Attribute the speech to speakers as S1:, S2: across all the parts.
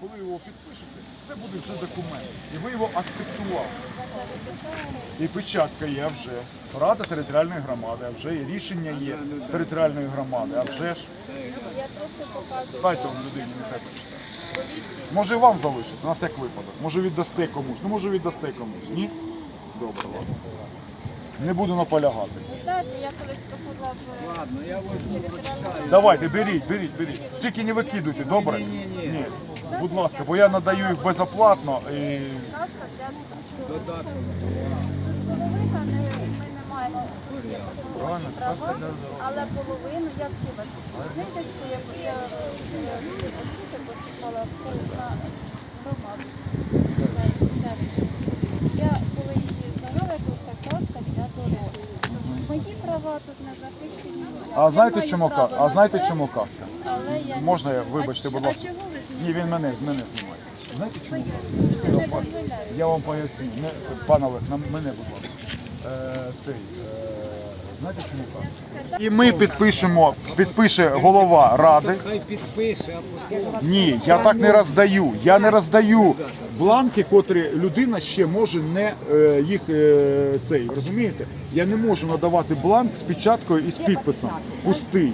S1: коли його підпишете, це буде вже документ. І ви його акцептували. І печатка є вже. Рада територіальної громади, а вже є рішення є територіальної громади, а вже ж.
S2: Я просто показую
S1: Дайте вам людині, нехай почитає. Може вам залишити, на всяк випадок. Може віддасте комусь. Ну може віддасте комусь. Ні? Добре, ладно. Не буду наполягати.
S2: Ви знаєте, я колись проходила в
S3: Ладно, я возьму, прочитаю.
S1: Давайте, беріть, беріть, беріть. Тільки не викидуйте, добре? Ні, ні, Ні. Будь ласка, бо я надаю їх безоплатно і Правильно,
S2: права, але половину я вчила цю книжечку, яку я е, освіти поступала в громаду коли її здавала, то це казка для дорослих. Мої права тут не захищені.
S1: А знаєте чому ка- а знаєте чому казка?
S2: Але я не-
S1: Можна я- вибачте, будь ласка.
S2: Чого ви
S1: ні, він мене, мене знімає. Знаєте чому?
S2: Я дозволяю.
S1: Я вам поясню. Не, пан Олег, на мене, будь ласка. Е, цей, е, знаєте чому казка? І ми підпишемо, підпише голова ради.
S3: Хай підпише.
S1: Ні, я так не роздаю. Я не роздаю бланки, котрі людина ще може не е, їх е, цей. Розумієте? Я не можу надавати бланк з печаткою і з підписом. Пустий.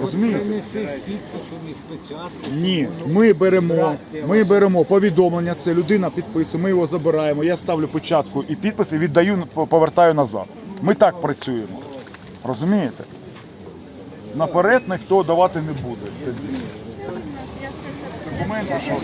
S1: Розумієте?
S3: Принеси з підписом і з печаткою.
S1: Ні, ми беремо, ми беремо повідомлення. Це людина підписує, ми його забираємо. Я ставлю печатку і підпис і віддаю, повертаю назад. Ми так працюємо. Розумієте? Наперед ніхто давати не буде. Це
S2: це
S1: документи, що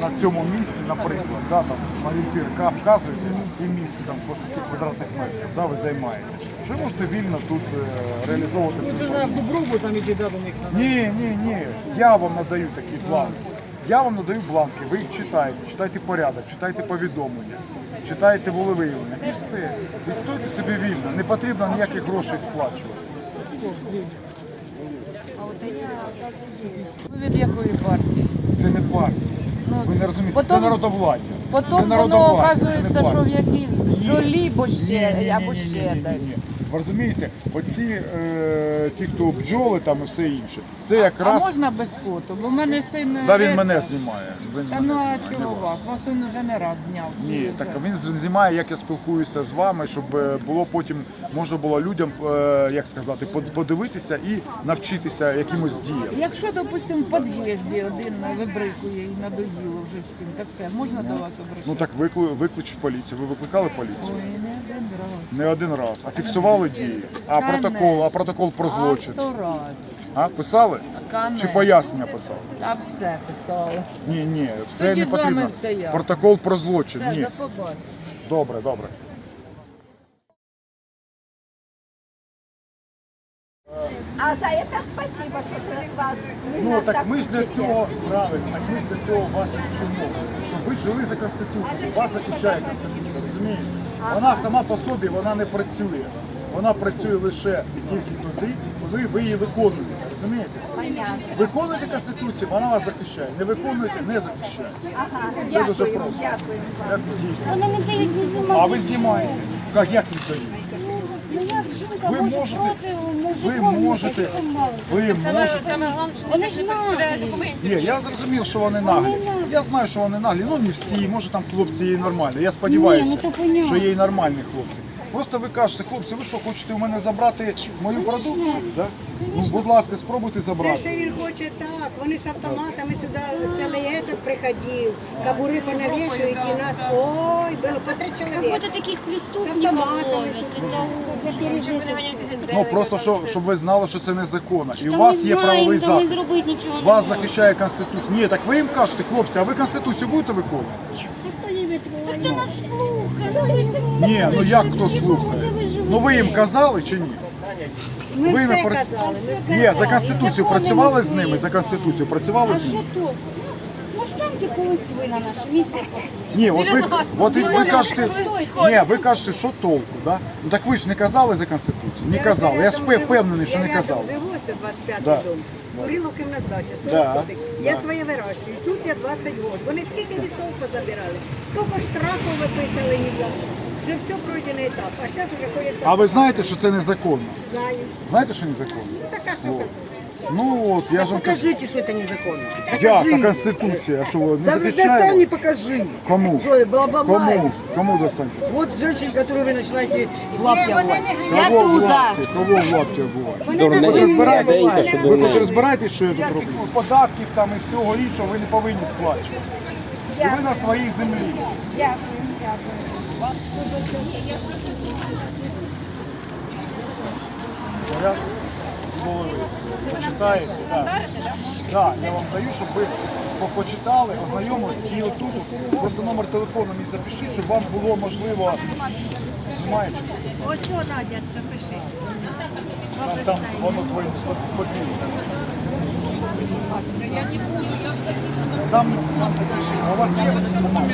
S1: на цьому місці, наприклад, да, там орієнтир К вказуєте і місце там по скільки квадратних метрів, да, ви займаєте. Ви можете вільно тут е, реалізовувати
S3: Це
S1: свій
S3: зараз в Дуброву там да, до них
S1: ні, ні, ні. Я вам надаю такі бланки. Я вам надаю бланки, ви їх читаєте, читайте порядок, читайте повідомлення, читайте волевиявлення і все. І стойте собі вільно, не потрібно ніяких грошей сплачувати.
S4: Ви від якої партії?
S1: Це не партія. Ви не розумієте, це
S4: потім-
S1: народовладдя. це
S4: Потім воно
S1: народовладдя, це не
S4: оказується, що в
S1: партія.
S4: якійсь жолі, бо ще, або ще десь.
S1: Ви розумієте, оці е, ті, хто бджоли там і все інше, це
S4: А
S1: якраз.
S4: можна без фото? Бо в мене син...
S1: Да, він
S4: е,
S1: мене знімає. Він
S4: Та
S1: мене
S4: ну а
S1: знімає, не
S4: чого
S1: вас.
S4: вас? Вас він вже не раз зняв.
S1: Ні, так він знімає, як я спілкуюся з вами, щоб е, було потім можна було людям, е, як сказати, под- подивитися і навчитися якимось діям.
S4: Якщо, допустимо, в під'їзді один вибрикує і надоїло вже всім, так це можна до вас обращатися?
S1: Ну так викли- викличуть поліцію. Ви викликали поліцію?
S4: Ой, не один раз.
S1: Не один раз. А фіксували дії. А протокол, а протокол про злочин.
S4: А сто раз.
S1: А писали?
S4: Конечно.
S1: Чи пояснення писали?
S4: Та все писали.
S1: Ні, ні, все
S4: Тоді
S1: не
S4: з вами
S1: потрібно.
S4: все ясно.
S1: Протокол про злочин.
S4: Все,
S1: Ні.
S4: до побачення.
S1: Добре, добре.
S5: А за это спасибо, что ты вас.
S1: Ну так ми ж для цього правильно, так ми ж для цього вас і вчимо, щоб ви жили за конституцією. Вас захищає конституція, розумієш? Вона сама по собі вона не працює. Вона працює лише тільки тоді, коли ви її виконуєте. Розумієте? Виконуєте конституцію, вона вас захищає. Не виконуєте, не захищає. Це дуже просто. Як дійсно.
S5: Вони не дають ні знімати.
S1: А ви знімаєте. Як, як не дають?
S5: Ну як жінка
S1: Ви
S5: може
S1: можете,
S5: проти
S1: ви можете, ви можете.
S6: Саме головне, що
S5: Вони ж наглі.
S6: документів.
S1: Ні, я зрозумів, що вони наглі. Я знаю, що вони наглі. Ну не всі, може там хлопці є і нормальні. Я сподіваюся,
S5: Ні, ну, то понятно.
S1: що є і нормальні хлопці. Просто ви кажете, хлопці, ви що хочете у мене забрати мою продукцію? Да? Ну, будь ласка, спробуйте
S7: Це
S1: забрати.
S7: що він хоче так. Вони з автоматами сюди цілий этот приходив. Кабури понавішують і нас. Ой, було по три чоловіка.
S5: Какой-то таких
S7: З
S5: преступников
S7: автоматами.
S5: ловят. Это для
S6: Щоб не
S5: пережитых.
S6: ганяти гендерів.
S1: Ну просто щоб, щоб ви знали, що це незаконно. І у
S5: Та
S1: вас
S5: ми
S1: є правовий
S5: знаємо, та ми
S1: захист.
S5: зробити нічого не
S1: Вас
S5: можемо.
S1: захищає Конституція. Ні, так ви їм кажете, хлопці, а ви Конституцію будете виконувати?
S5: Та хто нас слухає?
S1: Ні, ну як хто слухає? Ну ви їм казали чи ні?
S7: Ми
S1: Ви
S7: все
S1: не
S7: казали. ми
S1: Ні, за Конституцію
S5: закони
S1: працювали з ними, за Конституцію працювали
S5: А
S1: з
S5: що
S1: ними.
S5: то? Ну станьте колись ви на наше місце.
S1: Ні, от ви, от ви, ви кажете, ні, ви кажете, що толку, да? Ну так ви ж не казали за Конституцію, не казали. Я ж
S7: рядом
S1: впевнений, що
S7: живу-
S1: не
S7: Я рядом
S1: казали.
S7: живу, ось 25
S1: Да.
S7: дом. Куриловки в 40
S1: Да,
S7: соток. Я
S1: да.
S7: своє вирощую. Тут я 20 років. Вони скільки вісов позабирали, скільки штрафів виписали ні за. Вже все пройдений етап. А зараз вже ходять
S1: А ви знаєте, що це незаконно?
S7: знаю.
S1: Знаєте, що незаконно?
S7: Ну така що
S1: О.
S7: кажу.
S1: Ну от, я ж вам кажу.
S6: Покажите, что это незаконно.
S1: Як на Конституція, а що ви не
S6: Да вы достань
S1: захищаєте?
S6: и покажи.
S1: Кому?
S6: Зоя, балабамай.
S1: Кому? Кому достань?
S6: Вот женщин, которые вы начинаете в лапки обувать.
S1: Кого в лапті? Кого в лапті буває? Ви хоч розбираєтесь, ви хоч розбираєтесь, що я тут роблю? Податків там і всього іншого ви не повинні сплачувати. І ви на своїй землі. Порядок голови. Почитаєте? Так. Так, я вам даю, щоб ви почитали, ознайомились і отут просто номер телефону мій запишіть, щоб вам було можливо. Знімаєте?
S5: Ось що, Надя, напиши.
S1: Там, там воно твоє подвійне. Там, у вас є бумага?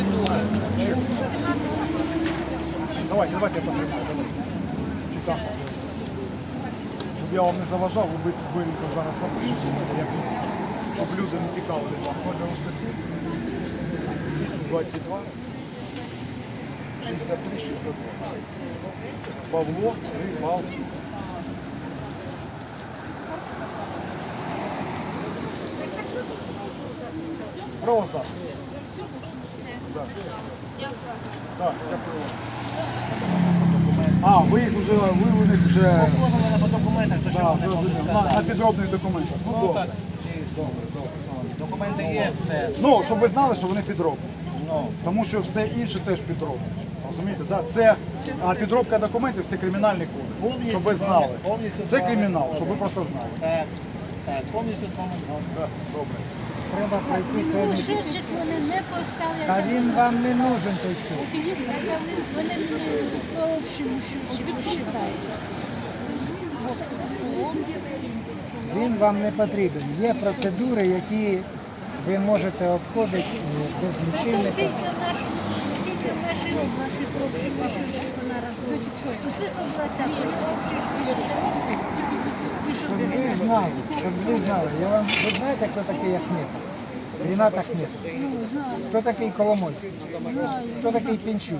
S1: Чек. Давайте, я потримаю. давайте. Чи там? Щоб я вам не заважав, ви бистренько зараз напишете, як, щоб люди не тікали від вас. 097 222 63 62. Павло Рибалки. Роза. Так. Так, дякую. А, ви їх вже, ви у них вже...
S3: по документах, то
S1: Да, на, на підробних документах. Ну, добре.
S3: Документи є, все.
S1: Ну, щоб ви знали, що вони підроблені. Тому що все інше теж підроблено. Розумієте, да? це а підробка документів це кримінальний кодекс. Щоб ви знали.
S3: повністю з
S1: Це
S3: вами
S1: кримінал,
S3: згоден.
S1: щоб ви просто знали.
S3: Так, так, повністю з вами згоден.
S1: Добре.
S3: Треба пройти
S2: Ну, вони не поставлять.
S3: А він вам не нужен той що.
S2: Вони мені по общому посчитають.
S8: Він вам не потрібен. Є процедури, які ви можете обходити е, без лічильника.
S2: Тільки в наш- тільки в нашій області по общому счету вона рахує. У всіх областях
S8: Щоб ви знали, щоб ви знали. Я вам, ви знаєте, хто такий Ахметов? Рінат Ахметов. Хто такий Коломойський? Хто такий Пінчук?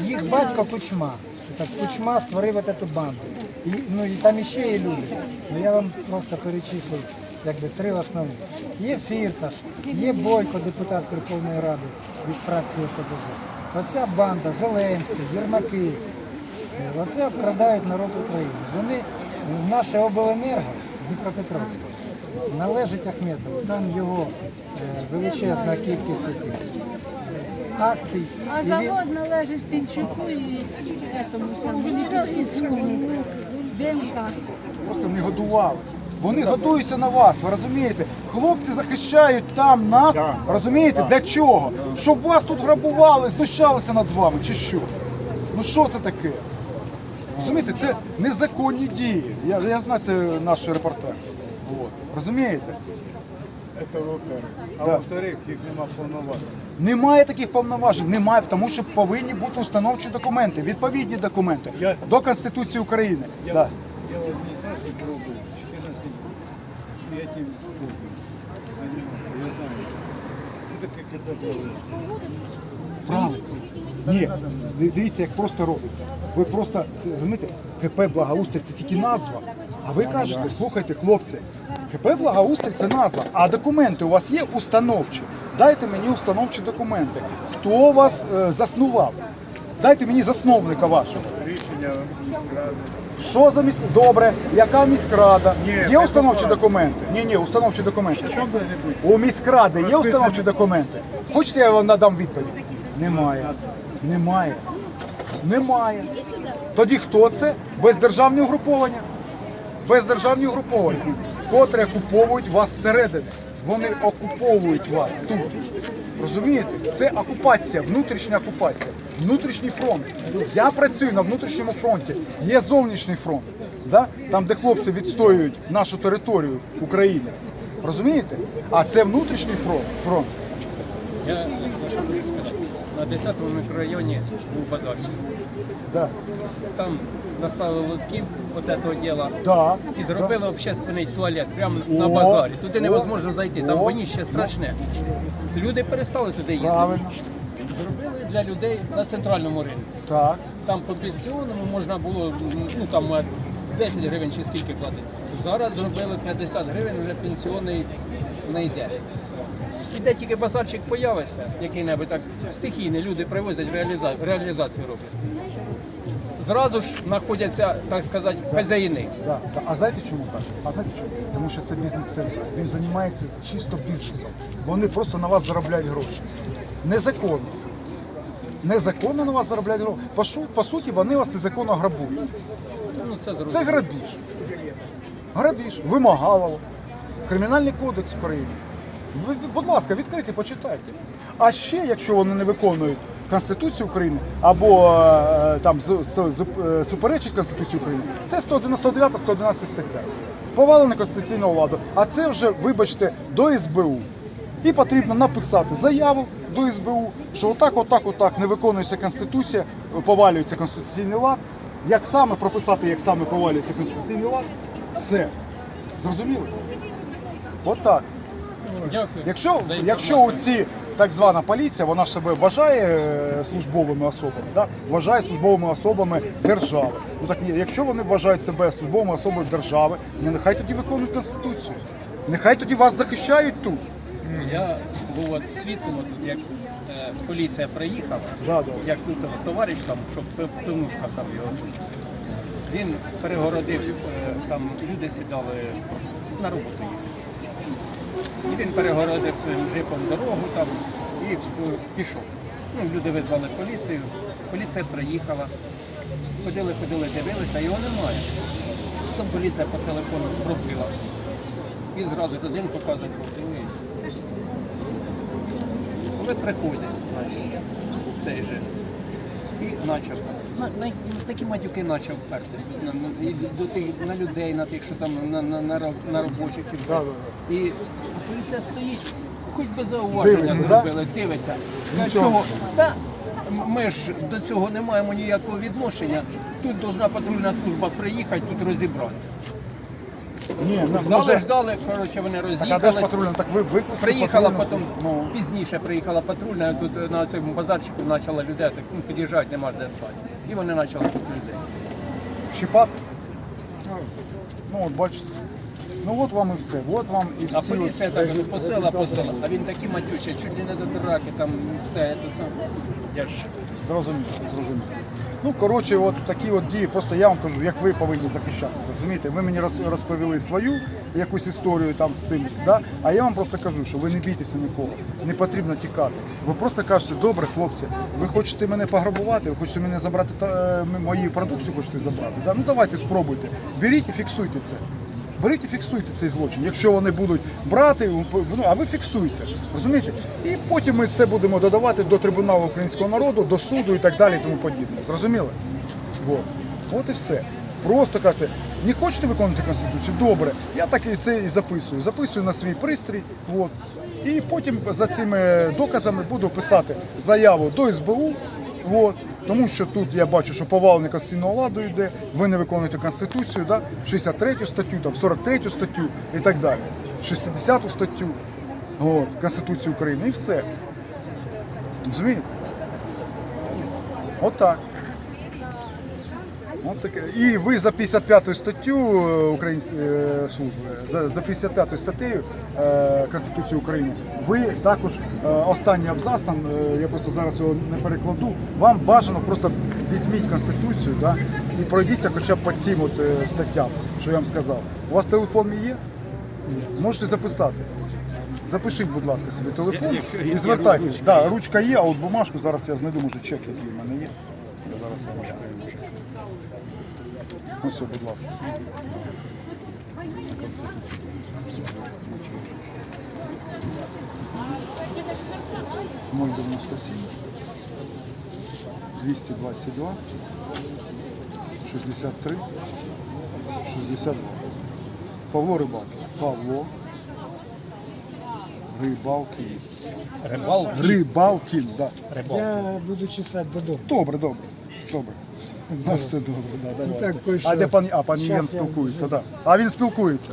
S8: Їх батько Кучма. Так, Кучма створив цю банду. І, ну, і там іще є люди. Ну, я вам просто перечислив якби, три основні. Є Фірташ, є Бойко, депутат Верховної Ради від фракції ОПЗЖ. Оця банда, Зеленський, Єрмаки, Оце обкрадають народ України. Вони наше обленерго Дніпропетровське належить Ахметову. Там його е, величезна кількість акцій.
S2: А
S8: І
S2: завод належить Пінчуку і этому самому Міровському.
S1: Просто не годували. Вони годуються на вас, ви розумієте? Хлопці захищають там нас, розумієте? Для чого? Щоб вас тут грабували, знущалися над вами, чи що? Ну що це таке? Розумієте, це незаконні дії. Я, я знаю, це наш репортер. От. Розумієте?
S9: Это во-первых. А
S1: Да.
S9: во-вторых, їх нема повноважень.
S1: Немає таких повноважень, немає, тому що повинні бути установчі документи, відповідні документи
S9: Я-
S1: до Конституції України.
S9: Я,
S1: Да.
S9: я в адміністрації пробую 14 років. Я тим спокою займаюся, я знаю. Це таке катастрофа.
S1: Правильно. Ні, дивіться, як просто робиться. Ви просто це розумієте, КП Благоустрій це тільки назва. А ви кажете, слухайте, хлопці, КП Благоустрій це назва. А документи у вас є установчі. Дайте мені установчі документи. Хто вас е, заснував? Дайте мені засновника вашого.
S9: Рішення міськради.
S1: Що за міськ... Добре, яка міськрада?
S9: Ні,
S1: є установчі документи? Ні, ні, установчі документи. У міськради є установчі документи? Хочете, я вам надам відповідь? Немає. Немає. Немає. Тоді хто це? Бездержавні угруповання. Бездержавні угруповання, котрі окуповують вас зсередини. Вони окуповують вас тут. Розумієте? Це окупація, внутрішня окупація, внутрішній фронт. Я працюю на внутрішньому фронті. Є зовнішній фронт, да? там, де хлопці відстоюють нашу територію України. Розумієте? А це внутрішній фронт. фронт.
S10: На 10-му мікрорайоні був базарчик.
S1: Да.
S10: Там наставили лотків от цього діла
S1: Да.
S10: і зробили общественний туалет прямо
S1: О,
S10: на базарі. Туди
S1: о,
S10: невозможно зайти, там воніще страшне. Люди перестали туди їздити.
S1: Правильно.
S10: Зробили для людей на центральному ринку.
S1: Так.
S10: Там по пенсіонному можна було, ну там е, 10 гривень чи скільки платить. Зараз зробили 50 гривень, вже пенсіонний не йде. І де тільки базарчик появиться, який-небудь так стихійний, люди привозять, реаліза... реалізацію роблять. Зразу ж знаходяться, так сказати, хазяїни.
S1: Да, да. А знаєте чому так? А знаєте чому? Тому що це бізнес-центр. Він займається чисто бізнесом. Вони просто на вас заробляють гроші. Незаконно. Незаконно на вас заробляють гроші. По, шу- по суті, вони вас незаконно грабують.
S10: Ну це
S1: Це грабіж. Грабіж, вимагало. Кримінальний кодекс України. Будь ласка, відкрийте, почитайте. А ще, якщо вони не виконують Конституцію України або е, там з, з- е, суперечить Конституції України, це 199 111 стаття. Повалена конституційна влада. А це вже, вибачте, до СБУ. І потрібно написати заяву до СБУ, що отак, отак, отак не виконується Конституція, повалюється конституційний лад. Як саме прописати, як саме повалюється конституційний лад, все. Зрозуміли? Отак.
S10: Дякую.
S1: Якщо,
S10: за
S1: якщо
S10: інформацію.
S1: оці так звана поліція, вона ж себе вважає е, службовими особами, да? вважає службовими особами держави. Ну так ні, якщо вони вважають себе службовими особами держави, ну, нехай тоді виконують конституцію. Нехай тоді вас захищають тут.
S10: Я був от свідком, тут, як е, поліція приїхала,
S1: Да, да.
S10: як тут от товариш там, щоб пив- пивнушка там його. Він перегородив, е, там люди сідали на роботу їхали. І він перегородив своїм джипом дорогу там і е, пішов. Ну, люди визвали поліцію, поліція приїхала. Ходили, ходили, дивилися, його немає. Потім поліція по телефону пробила. І зразу один показує, дивись. Коли приходять, значить, цей же. І почав. На, на, такі матюки почав перти. На, на, до тих, на людей, на тих, що там на, на, на, на робочих і все. І поліція стоїть, хоч би зауваження
S1: Дивиться, да?
S10: зробили, дивиться.
S1: Нічого.
S10: чого? Та ми ж до цього не маємо ніякого відношення. Тут повинна патрульна служба приїхати, тут розібратися.
S1: Ні, ну,
S10: Ждали,
S1: може-
S10: ждали, коротше, вони
S1: Так, а де ж
S10: роз'їхались.
S1: патрульна? Так ви викликали
S10: Приїхала потім?
S1: Ну,
S10: пізніше приїхала патрульна, тут на цьому базарчику почала людей, так ну, під'їжджають, нема де стати. І вони почали тут людей.
S1: щіпати? Ну от бачите. Ну от вам і все. От вам і всі.
S10: А поліція так не пустила, пустила. А він такий матючий, чуть ли не до драки, там все, це. Я ж
S1: Зрозуміло, зрозуміло. Ну, коротше, от такі от дії, просто я вам кажу, як ви повинні захищатися. Розумієте, ви мені роз- розповіли свою якусь історію там з цим, да? а я вам просто кажу, що ви не бійтеся нікого, не потрібно тікати. Ви просто кажете, добре, хлопці, ви хочете мене пограбувати, ви хочете мене забрати та, е, м- мою хочете забрати. Да? Ну давайте спробуйте. Беріть і фіксуйте це. Беріть і фіксуйте цей злочин. Якщо вони будуть брати, ну, а ви фіксуйте. Розумієте? І потім ми це будемо додавати до трибуналу українського народу, до суду і так далі, і тому подібне. Зрозуміли? Вот. От і все. Просто кажете, не хочете виконувати Конституцію? Добре. Я так і це і записую. Записую на свій пристрій. От. І потім за цими доказами буду писати заяву до СБУ. От. Тому що тут я бачу, що повалення конституційного ладу йде, ви не виконуєте Конституцію, да? 63 статтю, там, 43 статтю і так далі. 60 статтю от, Конституції України і все. Розумієте? Отак. От таке. І ви за 55 статтю е, української е, служби, за, за 55 статтею е, Конституції України, ви також е, останній абзац, там, е, я просто зараз його не перекладу, вам бажано просто візьміть Конституцію да, і пройдіться хоча б по цим от, е, статтям, що я вам сказав. У вас телефон є? Можете записати. Запишіть, будь ласка, собі телефон і звертайтесь.
S10: ручка
S1: Да, ручка є, а от бумажку зараз я знайду, може чек який в мене є. Я зараз я вашу прийму. Ось, все, будь ласка. Ноль дев'яносто сім, 222, 63, 62. Павло Рибалкин. Павло Рибалкин.
S10: рибал.
S1: Рибалкин, да.
S8: Я буду чесати додому.
S1: Добре, добре, добре. На все добре, да, давайте. а де пан, а пан Євген
S8: я
S1: спілкується, да. А він спілкується.